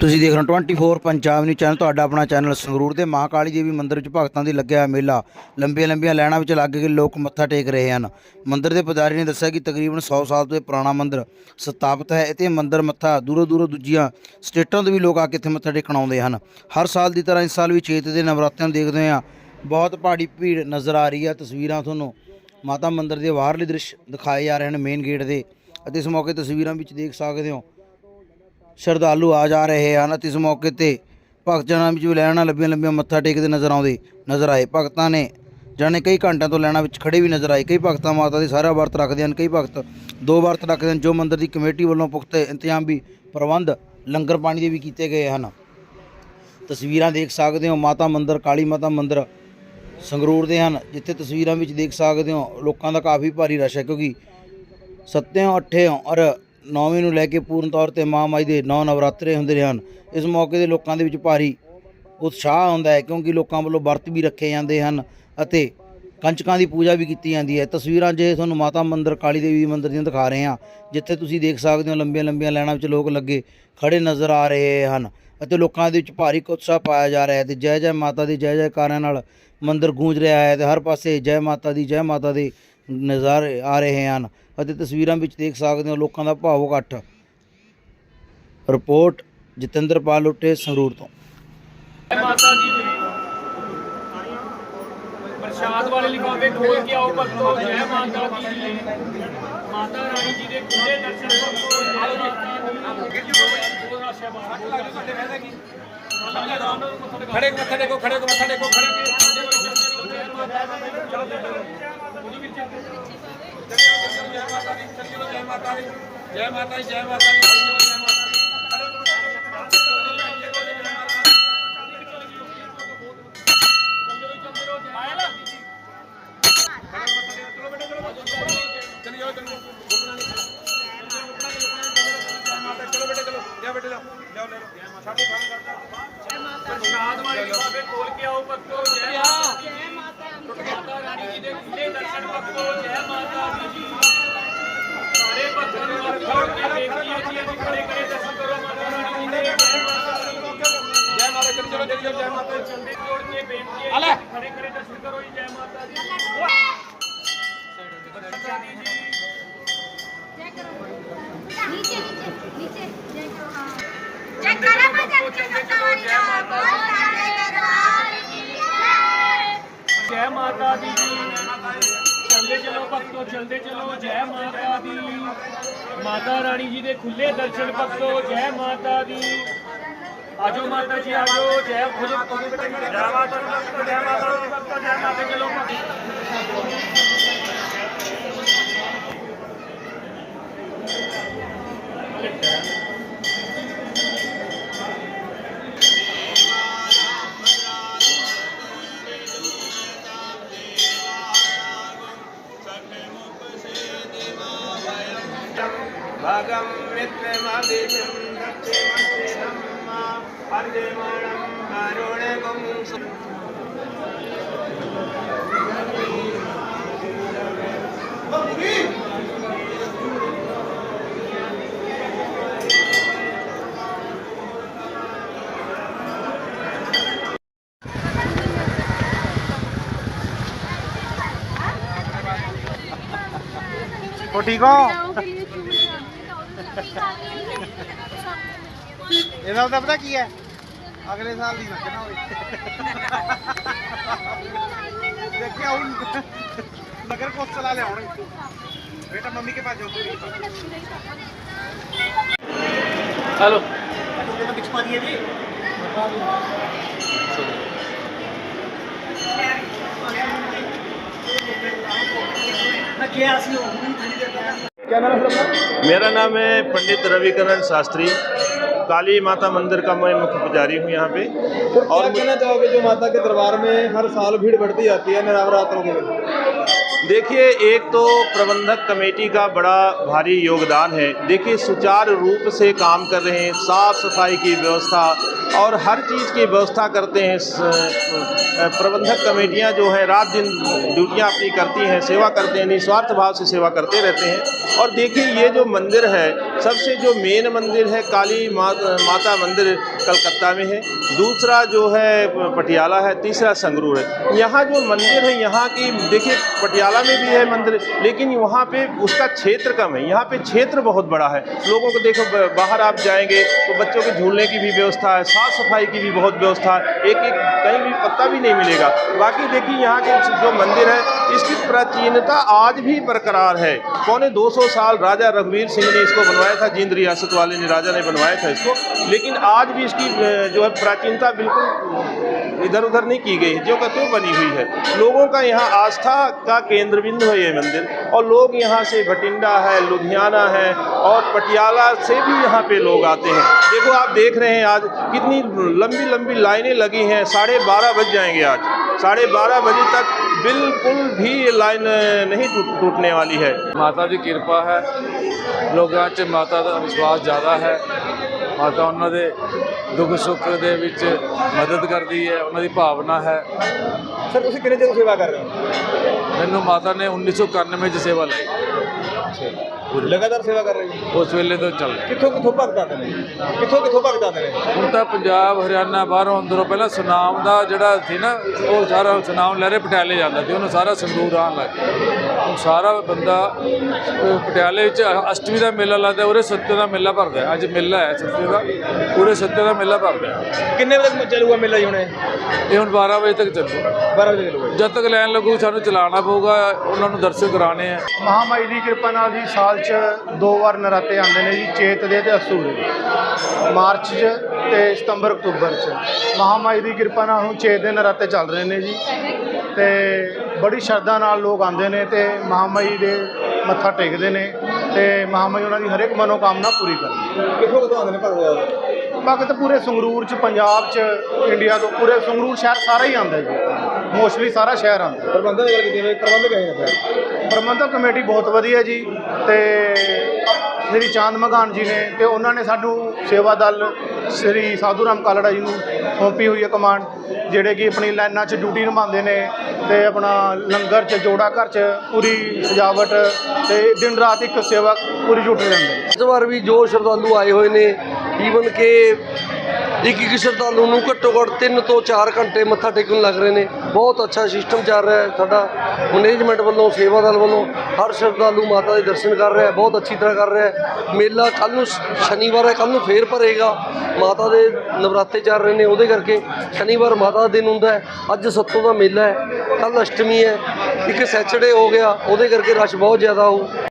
ਤੁਸੀਂ ਦੇਖ ਰਹੇ ਹੋ 24 ਪੰਜਾਬ ਨਿਊਜ਼ ਚੈਨਲ ਤੁਹਾਡਾ ਆਪਣਾ ਚੈਨਲ ਸੰਗਰੂਰ ਦੇ ਮਹਾਕਾਲੀ ਦੇਵੀ ਮੰਦਿਰ ਵਿੱਚ ਭਗਤਾਂ ਦੀ ਲੱਗਿਆ ਹੋਇਆ ਮੇਲਾ। ਲੰਬੀਆਂ ਲੰਬੀਆਂ ਲਾਈਨਾਂ ਵਿੱਚ ਲੱਗ ਕੇ ਲੋਕ ਮੱਥਾ ਟੇਕ ਰਹੇ ਹਨ। ਮੰਦਿਰ ਦੇ ਪੁਜਾਰੀ ਨੇ ਦੱਸਿਆ ਕਿ ਤਕਰੀਬਨ 100 ਸਾਲ ਤੋਂ ਇਹ ਪੁਰਾਣਾ ਮੰਦਿਰ ਸਥਾਪਿਤ ਹੈ। ਅਤੇ ਇਹ ਮੰਦਿਰ ਮੱਥਾ ਦੂਰੋਂ ਦੂਰੋਂ ਦੂਜੀਆਂ ਸਟੇਟਾਂ ਤੋਂ ਵੀ ਲੋਕ ਆ ਕੇ ਇੱਥੇ ਮੱਥਾ ਟੇਕਣ ਆਉਂਦੇ ਹਨ। ਹਰ ਸਾਲ ਦੀ ਤਰ੍ਹਾਂ ਇਸ ਸਾਲ ਵੀ ਚੇਤ ਦੇ ਨਵਰਾਤਿਆਂ ਨੂੰ ਦੇਖਦੇ ਹਾਂ। ਬਹੁਤ ਭਾਰੀ ਭੀੜ ਨਜ਼ਰ ਆ ਰਹੀ ਹੈ ਤਸਵੀਰਾਂ ਤੁਹਾਨੂੰ ਮਾਤਾ ਮੰਦਿਰ ਦੇ ਬਾਹਰਲੇ ਦ੍ਰਿਸ਼ ਦਿਖਾਏ ਜਾ ਰਹੇ ਹਨ ਮੇਨ ਗੇਟ ਦੇ। ਅਤੇ ਇਸ ਮੌਕੇ ਤਸਵੀਰਾਂ ਵਿੱਚ ਦੇਖ ਸਕਦੇ ਹੋ ਸ਼ਰਧਾਲੂ ਆ ਜਾ ਰਹੇ ਹਨ ਅਤੇ ਇਸ ਮੌਕੇ ਤੇ ਭਗਤ ਜਨਾਂ ਵਿੱਚ ਵੀ ਲੈਣਾ ਲੰਬੀਆਂ ਲੰਬੀਆਂ ਮੱਥਾ ਟੇਕਦੇ ਨਜ਼ਰ ਆਉਂਦੇ ਨਜ਼ਰ ਆਏ। ਭਗਤਾਂ ਨੇ ਜਾਣੇ ਕਈ ਘੰਟਿਆਂ ਤੋਂ ਲੈਣਾ ਵਿੱਚ ਖੜੇ ਵੀ ਨਜ਼ਰ ਆਏ। ਕਈ ਭਗਤਾਂ ਮਾਤਾ ਦੇ ਸਾਰਾ ਵਰਤ ਰੱਖਦੇ ਹਨ, ਕਈ ਭਗਤ ਦੋ ਵਰਤ ਰੱਖਦੇ ਹਨ, ਜੋ ਮੰਦਿਰ ਦੀ ਕਮੇਟੀ ਵੱਲੋਂ ਪੁਖਤੇ ਇੰਤਜ਼ਾਮ ਵੀ ਪ੍ਰਬੰਧ ਲੰਗਰ ਪਾਣੀ ਦੇ ਵੀ ਕੀਤੇ ਗਏ ਹਨ। ਤਸਵੀਰਾਂ ਦੇਖ ਸਕਦੇ ਹੋ, ਮਾਤਾ ਮੰਦਿਰ, ਕਾਲੀ ਮਾਤਾ ਮੰਦਿਰ ਸੰਗਰੂਰ ਦੇ ਹਨ। ਜਿੱਥੇ ਤਸਵੀਰਾਂ ਵਿੱਚ ਦੇਖ ਸਕਦੇ ਹੋ, ਲੋਕਾਂ ਦਾ ਕਾਫੀ ਭਾਰੀ ਰਸ਼ ਹੈ ਕਿਉਂਕਿ ਸੱਤਿਓਂ, ਅੱਠਿਓਂ ਔਰ ਨੌਵੀਂ ਨੂੰ ਲੈ ਕੇ ਪੂਰਨ ਤੌਰ ਤੇ ਮਾਂ ਮਾਈ ਦੇ ਨੌ ਨਵਰਾਤਰੇ ਹੁੰਦੇ ਹਨ। ਇਸ ਮੌਕੇ ਦੇ ਲੋਕਾਂ ਦੇ ਵਿੱਚ ਭਾਰੀ ਉਤਸ਼ਾਹ ਹੁੰਦਾ ਹੈ ਕਿਉਂਕਿ ਲੋਕਾਂ ਵੱਲੋਂ ਵਰਤ ਵੀ ਰੱਖੇ ਜਾਂਦੇ ਹਨ ਅਤੇ ਕੰਚਕਾਂ ਦੀ ਪੂਜਾ ਵੀ ਕੀਤੀ ਜਾਂਦੀ ਹੈ। ਤਸਵੀਰਾਂ ਜੇ ਤੁਹਾਨੂੰ ਮਾਤਾ ਮੰਦਿਰ, ਕਾਲੀ ਦੇਵੀ ਮੰਦਿਰ ਦੀਆਂ ਦਿਖਾ ਰਹੇ ਹਾਂ, ਜਿੱਥੇ ਤੁਸੀਂ ਦੇਖ ਸਕਦੇ ਹੋ ਲੰਬੀਆਂ ਲੰਬੀਆਂ ਲਾਈਨਾਂ ਵਿੱਚ ਲੋਕ ਲੱਗੇ ਖੜੇ ਨਜ਼ਰ ਆ ਰਹੇ ਹਨ ਅਤੇ ਲੋਕਾਂ ਦੇ ਵਿੱਚ ਭਾਰੀ ਉਤਸ਼ਾਹ ਪਾਇਆ ਜਾ ਰਿਹਾ ਹੈ ਤੇ ਜੈ ਜੈ ਮਾਤਾ ਦੀ ਜੈ ਜੈਕਾਰਿਆਂ ਨਾਲ ਮੰਦਿਰ ਗੂੰਜ ਰਿਹਾ ਹੈ ਤੇ ਹਰ ਪਾਸੇ ਜੈ ਮਾਤਾ ਦੀ, ਜੈ ਮਾਤਾ ਦੀ ਨਜ਼ਾਰੇ ਆ ਰਹੇ ਹਨ ਅਤੇ ਤਸਵੀਰਾਂ ਵਿੱਚ ਦੇਖ ਸਕਦੇ ਹੋ ਲੋਕਾਂ ਦਾ ਭਾਵੁਕ ਇਕੱਠ ਰਿਪੋਰਟ ਜਤਿੰਦਰਪਾਲ ਲੁੱਟੇ ਸੰਗਰੂਰ ਤੋਂ। ਜੈ ਮਾਤਾ ਪ੍ਰਸ਼ਾਦ ਵਾਲੇ ਲਿਫਾਫੇ ਖੋਲ ਕੇ ਆਓ ਭਗਤੋ ਜੈ ਮਾਤਾ ਦੀ। ਜੀ ਮਾਤਾ ਰਾਣੀ ਜੀ ਦੇ ਖੁੱਲੇ ਦਰਸ਼ਨ ਜੈ ਰਸ਼ ਹੈ ਬਾਹਰ ਖੜੇ ਮੱਥਾ ਟੇਕੋ ਖੜੇ ਕੋ। ਮੱਥਾ ਟੇਕੋ ਖੜੇ ਜੈ ਮਾਤਾ ਦੀ ਚਲੋ ਉਹਦੀ ਵਿੱਚ ਜੈ ਮਾਤਾ ਦੀ ਚਲੋ ਜੈ ਮਾਤਾ ਦੀ ਜੈ ਮਾਤਾ ਦੀ ਜੈ ਮਾਤਾ ਦੀ ਜੈ ਮਾਤਾ ਦੀ ਪ੍ਰਸ਼ਾਦ ਵਾਲੇ ਲਿਫਾਫੇ ਖੋਲ ਕੇ ਆਓ ਭਗਤੋ ਜੈ ਮਾਤਾ ਦੀ ਮਾਤਾ ਰਾਣੀ ਜੀ ਦੇ ਖੁੱਲੇ ਦਰਸ਼ਨ ਭਗਤੋ ਜੈ ਮਾਤਾ ਦੀ ਜੀ ਸਾਰੇ ਭਗਤਾਂ ਨੂੰ ਹੱਥ ਜੋੜ ਕੇ ਬੇਨਤੀ ਹੈ ਜੀ ਅਸੀਂ ਖੜੇ ਖੜੇ ਦਰਸ਼ਨ ਕਰੋ ਮਾਤਾ ਰਾਣੀ ਜੀ ਦੇ ਜੈ ਮਾਤਾ ਦੀ ਜੈ ਮਾਤਾ ਦੀ ਚਲੋ ਚਲੋ ਜੈ ਮਾਤਾ ਦੀ ਚੰਦੇ ਜੋੜ ਕੇ ਬੇਨਤੀ ਹੈ ਜੀ, ਅਸੀਂ ਖੜੇ ਖੜੇ ਦਰਸ਼ਨ ਕਰੋ ਜੀ ਜੈ ਮਾਤਾ ਦੀ ਮਾਤਾ ਦੀ ਜੀ नीचे नीचे नीचे जय करो हाँ जय करो माता चलते चलो, जय ਜੈ ਮਾਤਾ ਦੀ। ਜੀ ਚਲੋ ਭਗਤੋ, ਚਲਦੇ ਚਲੋ, ਜੈ ਮਾਤਾ ਦੀ। ਮਾਤਾ ਰਾਣੀ ਜੀ ਦੇ ਖੁੱਲੇ ਦਰਸ਼ਨ ਭਗਤੋ, ਜੈ ਮਾਤਾ ਦੀ। ਆਜੋ ਮਾਤਾ ਜੀ, ਆਜੋ। ਜੈ ਖੁਦ ਜੈ ਮਾਤਾ ਜੈ ਮਾਤਾ ਜੈ ਮਾਤਾ ਚਲੋ भगं യജ്ഞമാവിധം സത്യമസ്തിനം പർജമണം കരുണകം ठीक हो ਇਹਦਾ ਤਾਂ ਪਤਾ ਕੀ ਹੈ? ਅਗਲੇ ਸਾਲ ਦੀ ਰੱਖਣਾ ਹੋਵੇ। ਦੇਖਿਆ ਹੁਣ। ਨਗਰ ਕੋਸ ਚਲਾ ਲਿਆਉਣਗੇ ਬੇਟਾ ਮੰਮੀ ਕੇ ਪਾਸ ਜਾਓ। हेलो मेरा नाम है पंडित रविकरण शास्त्री काली माता मंदिर का मैं मुख्य पुजारी हूँ यहाँ पे और और क्या कहना चाहोगे जो माता के दरबार में हर साल भीड़ बढ़ती जाती है नवरात्रों में देखिए एक तो प्रबंधक कमेटी का बड़ा भारी योगदान है। देखिए सुचारू रूप से काम कर रहे हैं साफ़ सफ़ाई की व्यवस्था और हर चीज़ की व्यवस्था करते हैं। प्रबंधक कमेटियाँ जो हैं रात दिन ड्यूटियाँ अपनी करती हैं सेवा करते हैं निस्वार्थ भाव से सेवा करते रहते हैं। और देखिए ये जो मंदिर है सबसे जो मेन मंदिर है काली मा, माता मंदिर कलकत्ता में है। दूसरा जो है, पटियाला है, तीसरा संगरूर है। यहाँ जो मंदिर है, यहाँ की, देखिए, पटियाला में भी है मंदिर, लेकिन वहाँ पे उसका क्षेत्र कम है। यहाँ पे क्षेत्र बहुत बड़ा है। लोगों को देखो बाहर आप जाएँगे तो बच्चों के झूलने की भी व्यवस्था है साफ़ सफ़ाई की भी बहुत व्यवस्था है। एक एक कहीं भी पत्ता भी नहीं मिलेगा। बाकी देखिए, यहाँ के जो मंदिर है, इसकी प्राचीनता आज भी बरकरार है। पौने 200 साल राजा रघुवीर सिंह ने इसको बनवाया था, जींद रियासत वाले ने, राजा ने बनवाया था इसको। लेकिन आज भी इसकी इसकी जो है प्राचीनता बिल्कुल इधर उधर नहीं की गई है। जो का बनी हुई है। लोगों का यहाँ आस्था का केंद्र बिंदु है ये मंदिर। और लोग यहाँ से भटिंडा है, लुधियाना है और पटियाला से भी यहाँ पे लोग आते हैं। देखो, आप देख रहे हैं आज कितनी लंबी लंबी लाइनें लगी हैं। साढ़े बारह बज जाएँगे आज। साढ़े बारह बजे तक बिल्कुल भी लाइन नहीं टूटने वाली है। माता जी कृपा है। लोग यहाँ माता का विश्वास ज़्यादा है। ਮਾਤਾ ਉਹਨਾਂ ਦੇ ਦੁੱਖ ਸੁੱਖ ਦੇ ਵਿੱਚ ਮਦਦ ਕਰਦੀ ਹੈ ਉਹਨਾਂ ਦੀ ਭਾਵਨਾ ਹੈ। ਸਰ ਤੁਸੀਂ ਕਿੰਨੇ ਚਿਰ ਸੇਵਾ ਕਰ ਰਹੇ ਹੋ? ਮੈਨੂੰ ਮਾਤਾ ਨੇ 1991 'ਚ ਸੇਵਾ ਲਈ। ਲਗਾਤਾਰ ਸੇਵਾ ਕਰ ਰਹੇ ਹੋ? ਉਸ ਵੇਲੇ ਤੋਂ ਚੱਲ ਰਿਹਾ। ਕਿੱਥੋਂ ਕਿੱਥੋਂ ਭਗਤ ਆਉਂਦੇ ਨੇ? ਕਿੱਥੋਂ ਕਿੱਥੋਂ ਭਗਤ ਆਉਂਦੇ ਨੇ? ਹੁਣ ਤਾਂ ਪੰਜਾਬ ਹਰਿਆਣਾ ਬਾਹਰੋਂ ਅੰਦਰੋਂ ਪਹਿਲਾਂ ਸੁਨਾਮ ਦਾ ਜਿਹੜਾ ਸੀ ਨਾ ਉਹ ਸਾਰਾ ਸੁਨਾਮ ਲਹਿਰੇ ਪਟਿਆਲੇ ਜਾਂਦਾ ਸੀ। ਉਹਨੂੰ ਸਾਰਾ ਸੰਗਰੂਰ ਆਉਣ ਲੱਗ ਗਿਆ। ਹੁਣ ਸਾਰਾ ਬੰਦਾ ਅਹ, ਪਟਿਆਲੇ ਵਿੱਚ ਅਸ਼ਟਮੀ ਦਾ ਮੇਲਾ ਲੱਗਦਾ ਉਰੇ ਸੱਤੇ ਦਾ ਮੇਲਾ ਭਰਦਾ ਹੈ। ਅੱਜ ਮੇਲਾ ਹੈ ਸੱਤੇ ਦਾ। ਪੂਰੇ ਸੱਤੇ ਦਾ ਮੇਲਾ ਭਰਦਾ ਹੈ। ਕਿੰਨੇ ਵਜੇ ਤੱਕ ਚੱਲੂਗਾ ਮੇਲਾ ਜੀ ਹੁਣੇ? ਇਹ ਹੁਣ 12 ਵਜੇ ਤੱਕ ਚੱਲੂ। 12 ਵਜੇ ਚੱਲੂਗਾ ਜਦ ਤੱਕ ਲਾਈਨ ਲੱਗੂ ਸਾਨੂੰ ਚਲਾਉਣਾ ਪਊਗਾ ਉਹਨਾਂ ਨੂੰ ਦਰਸ਼ਨ ਕਰਾਣੇ ਆ। ਮਹਾਮਾਈ ਦੀ ਕਿਰਪਾ ਨਾਲ ਜੀ ਸਾਲ 'ਚ ਦੋ ਵਾਰ ਨਰਾਤੇ ਆਉਂਦੇ ਨੇ ਜੀ ਚੇਤ ਦੇ ਤੇ ਅਸੂ ਦੇ। ਮਾਰਚ 'ਚ ਤੇ ਸਤੰਬਰ ਅਕਤੂਬਰ 'ਚ। ਮਹਾਮਾਈ ਦੀ ਕਿਰਪਾ ਨਾਲ ਹੁਣ ਚੇਤ ਦੇ ਨਰਾਤੇ ਚੱਲ ਰਹੇ ਨੇ ਜੀ। ਤੇ ਬੜੀ ਸ਼ਰਧਾ ਨਾਲ ਲੋਕ ਆਉਂਦੇ ਨੇ ਤੇ ਮਹਾਮਾਈ ਦੇ ਮੱਥਾ ਟੇਕਦੇ ਨੇ ਤੇ ਮਹਾਮਾਈ ਉਹਨਾਂ ਦੀ ਹਰ ਇੱਕ ਮਨੋਕਾਮਨਾ ਪੂਰੀ ਕਰਦੀ ਕਿੱਥੋਂ ਕਿੱਥੋਂ ਆਉਂਦੇ ਨੇ ਭਗਤ ਭਗਤ ਪੂਰੇ ਸੰਗਰੂਰ 'ਚ ਪੰਜਾਬ 'ਚ ਇੰਡੀਆ ਤੋਂ ਪੂਰੇ ਸੰਗਰੂਰ ਸ਼ਹਿਰ ਸਾਰਾ ਹੀ ਆਉਂਦਾ ਜੀ। ਮੋਸਟਲੀ ਸਾਰਾ ਸ਼ਹਿਰ ਆਉਂਦਾ। ਪ੍ਰਬੰਧਕ ਦੀ ਗੱਲ ਕੀਤੀ ਜਾਵੇ ਪ੍ਰਬੰਧਕ ਹੈ ਨੇ ਫਿਰ ਪ੍ਰਬੰਧਕ ਕਮੇਟੀ ਬਹੁਤ ਵਧੀਆ ਜੀ ਤੇ ਸ੍ਰੀ ਚਾਂਦ ਮਗਾਨ ਜੀ ਨੇ ਤੇ ਉਹਨਾਂ ਨੇ ਸਾਨੂੰ ਸੇਵਾ ਦਲ ਸ੍ਰੀ ਸਾਧੂ ਰਾਮ ਕਾਲੜਾ ਜੀ ਨੂੰ ਸੌਂਪੀ ਹੋਈ ਹੈ ਕਮਾਂਡ ਜਿਹੜੇ ਕਿ ਆਪਣੀ ਲਾਈਨਾਂ 'ਚ ਡਿਊਟੀ ਨਿਭਾਉਂਦੇ ਨੇ ਤੇ ਆਪਣਾ ਲੰਗਰ 'ਚ ਜੋੜਾ ਘਰ 'ਚ ਪੂਰੀ ਸਜਾਵਟ ਤੇ ਦਿਨ ਰਾਤ ਇੱਕ ਸੇਵਾ ਪੂਰੀ ਜੁਟ ਰਹਿੰਦੇ ਨੇ ਇਸ ਵਾਰ ਵੀ ਜੋ ਸ਼ਰਧਾਲੂ ਆਏ ਹੋਏ ਨੇ ਈਵਨ ਕਿ ਇੱਕ ਇੱਕ ਸ਼ਰਧਾਲੂ ਨੂੰ ਘੱਟੋ ਘੱਟ 3 ਤੋਂ 4 ਘੰਟੇ ਮੱਥਾ ਟੇਕਣ ਲੱਗ ਰਹੇ ਨੇ। ਬਹੁਤ ਅੱਛਾ ਸਿਸਟਮ ਚੱਲ ਰਿਹਾ ਹੈ ਸਾਡਾ। ਮੈਨੇਜਮੈਂਟ ਵੱਲੋਂ, ਸੇਵਾ ਦਲ ਵੱਲੋਂ, ਹਰ ਸ਼ਰਧਾਲੂ ਮਾਤਾ ਦੇ ਦਰਸ਼ਨ ਕਰ ਰਿਹਾ ਹੈ, ਬਹੁਤ ਅੱਛੀ ਤਰ੍ਹਾਂ ਕਰ ਰਿਹਾ ਹੈ। ਮੇਲਾ ਕੱਲ ਨੂੰ ਸ਼ਨੀਵਾਰ ਹੈ ਕੱਲ ਨੂੰ ਫੇਰ ਭਰੇਗਾ। ਮਾਤਾ ਦੇ ਨਵਰਾਤੇ ਚੱਲ ਰਹੇ ਨੇ, ਉਹਦੇ ਕਰਕੇ ਸ਼ਨੀਵਾਰ ਮਾਤਾ ਦਾ ਦਿਨ ਹੁੰਦਾ ਹੈ। ਅੱਜ ਸੱਤੋਂ ਦਾ ਮੇਲਾ ਹੈ ਕੱਲ ਅਸ਼ਟਮੀ ਹੈ, ਇੱਕ ਸੈਚਰਡੇ ਹੋ ਗਿਆ, ਉਹਦੇ ਕਰਕੇ ਰਸ਼ ਬਹੁਤ ਜ਼ਿਆਦਾ ਹੋਊ।